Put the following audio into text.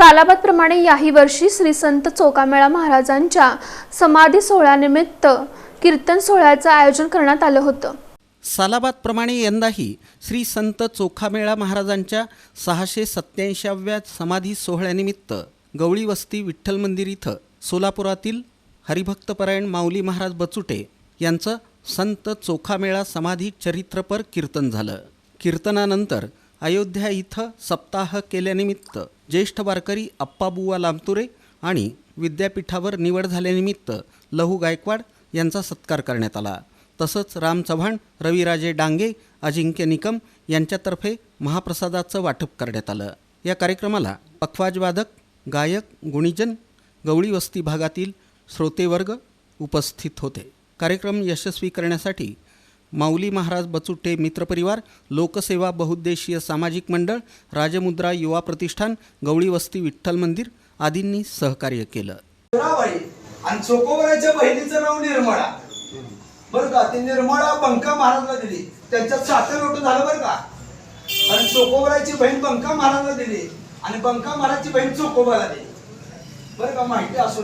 सालाबादप्रमाणे याही वर्षी श्री संत चोकामेळा महाराजांच्या समाधी सोहळ्यानिमित्त कीर्तन सोहळ्याचं आयोजन करण्यात आलं होतं. सालाबादप्रमाणे यंदाही श्री संत चोखामेळा महाराजांच्या सहाशे सत्याऐंशाव्या समाधी सोहळ्यानिमित्त गवळी वस्ती विठ्ठल मंदिर इथं सोलापुरातील हरिभक्तपरायण माऊली महाराज बचुटे यांचं संत चोखामेळा समाधी चरित्रपर कीर्तन झालं. कीर्तनानंतर अयोध्या इथं सप्ताह केल्यानिमित्त ज्येष्ठ वारकरी अप्पाबुवा लामतुरे आणि विद्यापीठावर निवड झाल्यानिमित्त लहू गायकवाड यांचा सत्कार करण्यात आला. तसंच राम चव्हाण रविराजे डांगे अजिंक्य निकम यांच्यातर्फे महाप्रसादाचं वाटप करण्यात आलं. या कार्यक्रमाला पखवाजवादक गायक गुणीजन गवळी वस्ती भागातील श्रोतेवर्ग उपस्थित होते. कार्यक्रम यशस्वी करण्यासाठी माऊली महाराज बचुट्टे मित्रपरिवार लोकसेवा बहुद्देशीय सामाजिक मंडळ राजमुद्रा युवा प्रतिष्ठान गवळी वस्ती विठ्ठल मंदिर आदींनी सहकार्य केलं. आणि चोकोबराच्या बहिणीचं नाव निर्मळा. बरं का? ते निर्मळा बंका महाराजला दिली. त्यांच्यात साखर रोट झालं बरं का? आणि चोकोबराची बहीण बंका महाराजला दिली. आणि बंका महाराजची बहीण चोकोबाला दिली. बरं का? माहिती असू